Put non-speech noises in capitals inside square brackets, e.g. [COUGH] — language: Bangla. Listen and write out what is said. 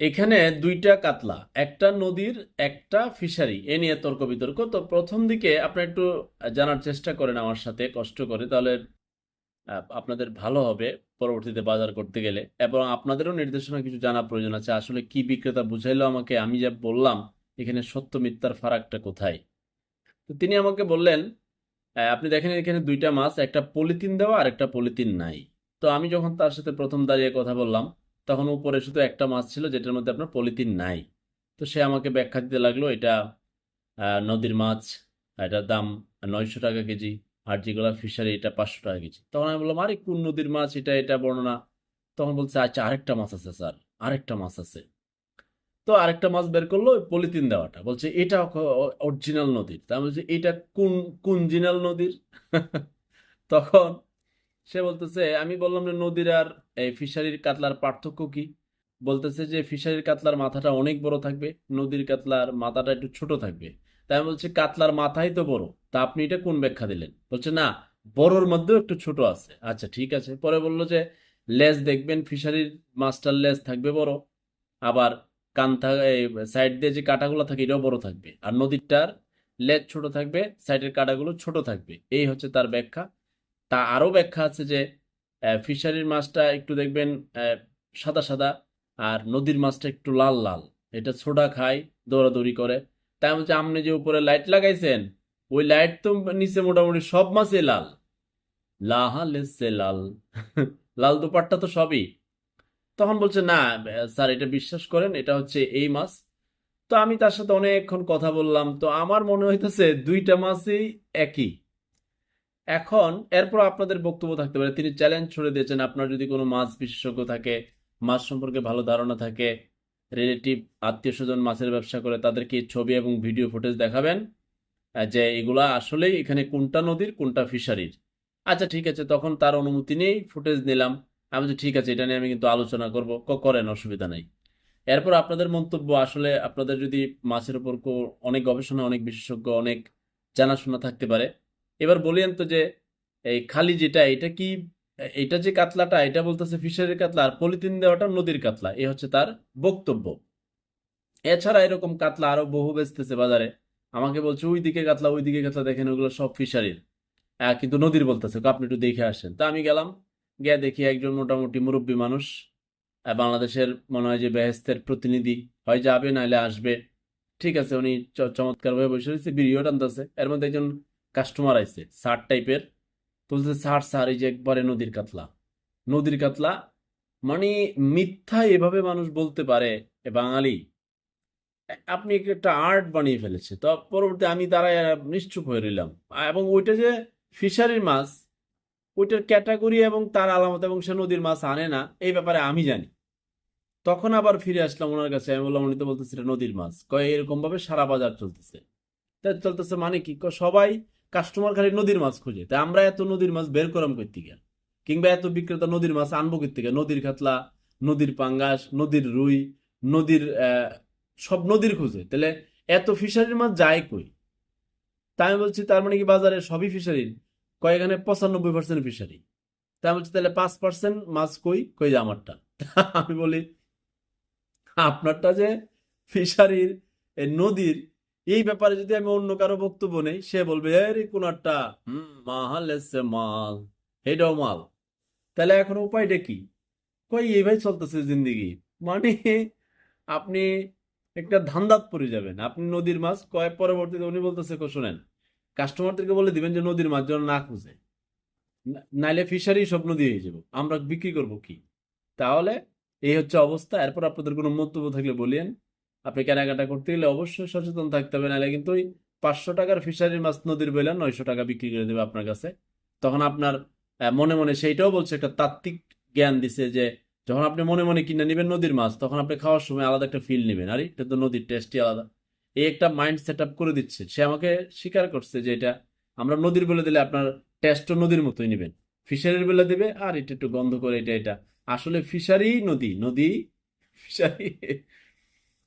এখানে দুইটা কাতলা, একটা নদীর, একটা ফিশারি। এ নিয়ে তর্ক বিতর্ক তো প্রথম দিকে আপনি একটু জানার চেষ্টা করেন আমার সাথে, কষ্ট করে। তাহলে আপনাদের ভালো হবে পরবর্তীতে বাজার করতে গেলে। এবং আপনাদেরও নির্দেশনা কিছু জানা প্রয়োজন আছে। আসলে কি বিক্রেতা বুঝাইলো আমাকে? আমি যা বললাম, এখানে সত্য মিথ্যার ফারাকটা কোথায়? তো তিনি আমাকে বললেন আপনি দেখেন এখানে দুইটা মাছ, একটা পলিথিন দেওয়া আর একটা পলিথিন নাই। তো আমি যখন তার সাথে প্রথম দাঁড়িয়ে কথা বললাম তখন উপরে শুধু একটা মাছ ছিল যেটার মধ্যে আপনার পলিথিন নাই। তো সে আমাকে ব্যাখ্যা দিতে লাগল, এটা নদীর মাছ, এটার দাম নয়শো টাকা কেজি, আর যেগুলো ফিশারি এটা পাঁচশো টাকা কেজি। তখন আমি বললাম, আরে, কোন নদীর মাছ? এটা এটা বর্ণনা। তখন বলছে আচ্ছা আরেকটা মাছ আছে স্যার, আরেকটা মাছ আছে। তো আরেকটা মাছ বের করল ওই পলিথিন দেওয়াটা। বলছে, এটা অরিজিনাল নদীর। তা আমি বলছি, এটা কোন কোন জিনাল নদীর? [LAUGHS] তখন সে বলতেছে, আমি বললাম যে নদীর আর এই ফিশারির কাতলার পার্থক্য কি? বলতেছে যে, ফিশারির কাতলার মাথাটা অনেক বড় থাকবে, নদীর কাতলার মাথাটা একটু ছোট থাকবে। তাই আমি বলছি, কাতলার মাথাই তো বড়, তা আপনি এটা কোন ব্যাখ্যা দিলেন? বলছে, না, বড়র মধ্যেও একটু ছোট আছে। আচ্ছা ঠিক আছে। পরে বলল যে, লেজ দেখবেন, ফিশারির মাছটার লেজ থাকবে বড়, আবার কান সাইড দিয়ে যে কাঁটাগুলো থাকে, এটাও বড় থাকবে। আর নদীরটার লেজ ছোট থাকবে, সাইডের কাঁটাগুলো ছোট থাকবে। এই হচ্ছে তার ব্যাখ্যা। তা আরও ব্যাখ্যা আছে যে ফিশারির মাছটা একটু দেখবেন সাদা সাদা আর নদীর মাছটা একটু লাল লাল। এটা ছোটা খায়, দৌড়াদৌড়ি করে। তাই বলছে, আপনি যে উপরে লাইট লাগাইছেন, ওই লাইট তো নিচে মোটামুটি সব মাছই লাল। লাহা লাল। [LAUGHS] লাল দুপাট্টা তো সবই। তখন বলছে, না, স্যার, এটা বিশ্বাস করেন, এটা হচ্ছে এই মাছ। তো আমি তার সাথে অনেকক্ষণ কথা বললাম। তো আমার মনে হইতেছে দুইটা মাছই একই। এখন এরপর আপনাদের বক্তব্য থাকতে পারে। তিনি চ্যালেঞ্জ ছুড়ে দিয়েছেন, আপনার যদি কোনো মাছ বিশেষজ্ঞ থাকে, মাছ সম্পর্কে ভালো ধারণা থাকে রিলেটিভ আত্মীয় স্বজন মাছের ব্যবসা করে, তাদেরকে ছবি এবং ভিডিও ফুটেজ দেখাবেন যে এগুলা আসলেই এখানে কোনটা নদীর, কোনটা ফিশারির আচ্ছা ঠিক আছে, তখন তার অনুমতি নিয়েই ফুটেজ নিলাম। আমি বলছি, ঠিক আছে, এটা নিয়ে আমি কিন্তু আলোচনা করব করেন, অসুবিধা নাই। এরপর আপনাদের মন্তব্য, আসলে আপনাদের যদি মাছের উপর অনেক গবেষণা, অনেক বিশেষজ্ঞ, অনেক জানাশোনা থাকতে পারে এবার বলিয়েন তো যে, এই খালি যেটা, এটা কি, এটা যে কাতলাটা, এটা বলতেছে ফিশারির কাতলা, আর পলিথিন দেওয়াটা নদীর কাতলা, এ হচ্ছে তার বক্তব্য। এছাড়া এরকম কাতলা আরও বহু বেচতেছে বাজারে। আমাকে বলছে ওই দিকে কাতলা ওই দিকে কাতলা, দেখেন ওগুলো সব ফিশারির। কিন্তু নদীর বলতেছে আপনি একটু দেখে আসেন। তা আমি গেলাম, গিয়ে দেখি একজন মোটামুটি মুরব্বী মানুষ বাংলাদেশের মনে হয় যে বেহেস্তের প্রতিনিধি। হয় যাবে নাহলে আসবে। ঠিক আছে, উনি চমৎকারভাবে বসে রয়েছে, ভিডিও টানতেছে। এর মধ্যে একজন কাস্টমার আইছে সার টাইপের বলছে স্যার সার, এই যে একবারে নদীর কাতলা। নদীর কাতলা মানে মিথ্যা এভাবে মানুষ বলতে পারে বাঙালি। আপনি একটা আর্ট বানিয়ে ফেলেছে, তো পরবর্তী আমি দাঁড়ায় নিশ্চুপ হয়ে রইলাম। এবং ওইটা যে ফিশারির মাছ, ওইটার ক্যাটাগরি এবং তার আলামত এবং সে নদীর মাছ আনে না, এই ব্যাপারে আমি জানি। তখন আবার ফিরে আসলাম ওনার কাছে, আমি বললাম, উনি তো বলতেছে নদীর মাছ। কয়, এরকমভাবে সারা বাজার চলতেছে। তা চলতেছে মানে কি? সবাই কাস্টমার খালি নদীর মাছ খুঁজে। তা আমরা এত নদীর মাছ বের করাম কই থেকে কিংবা এত বিক্রেতা নদীর মাছ আনব করতে থেকে নদীর কাতলা নদীর পাঙ্গাস, নদীর রুই, নদীর সব নদীর খুঁজে। তাহলে এত ফিশারির মাছ যায় কই? তাই আমি বলছি, তার মানে কি বাজারে সবই ফিশারির কয় এখানে পঁচানব্বই পার্সেন্ট ফিশারি তাই বলছি, তাহলে পাঁচ পার্সেন্ট মাছ কই? কই যে আমারটা? [LAUGHS] আমি বলি, আপনারটা যে ফিশারির নদীর এই ব্যাপারে যদি আমি অন্য কারও বক্তব্য নেই, সে বলবে, আরে কোনারটা, হুম এসছে মাল, এটাও মাল। তাহলে এখন উপায়টা কি? কই এইভাবে চলতেছে জিন্দিগি। মানে আপনি একটা ধান্দাত পড়ে যাবেন। আপনি নদীর মাছ কয়েক পরবর্তীতে উনি বলতেছে শোনেন, কাস্টমারদেরকে বলে দিবেন যে নদীর মাছ যেন না খুঁজে। নাইলে ফিশারি সব নদী হয়ে যাব। আমরা বিক্রি করব কি? তাহলে এই হচ্ছে অবস্থা। এরপর আপনাদের কোনো মন্তব্য থাকলে বলিয়েন আপনি কেনাকাটা করতে গেলে অবশ্যই সচেতন থাকতে হবে, নাহলে কিন্তু ওই পাঁচশো টাকার ফিশারির মাছ নদীর বইলা নয়শো টাকা বিক্রি করে দেবে আপনার কাছে। তখন আপনার মনে মনে সেইটাও বলছে, একটা তাত্ত্বিক জ্ঞান দিছে যে, যখন আপনি মনে মনে কিনে নেবেন নদীর মাছ, তখন আপনি খাওয়ার সময় আলাদা একটা ফিল নেবেন। আরে, এটা তো নদীর টেস্টই আলাদা। এই একটা মাইন্ড সেট আপ করে দিচ্ছে। সে আমাকে স্বীকার করছে যে, এটা আমরা নদীর বলে দিলে আপনার টেস্টও নদীর মতোই নেবেন। ফিশারির বেলা দেবে, আর এটা একটু গন্ধ করে, এটা এটা। আসলে ফিশারি নদী নদী, ফিশারি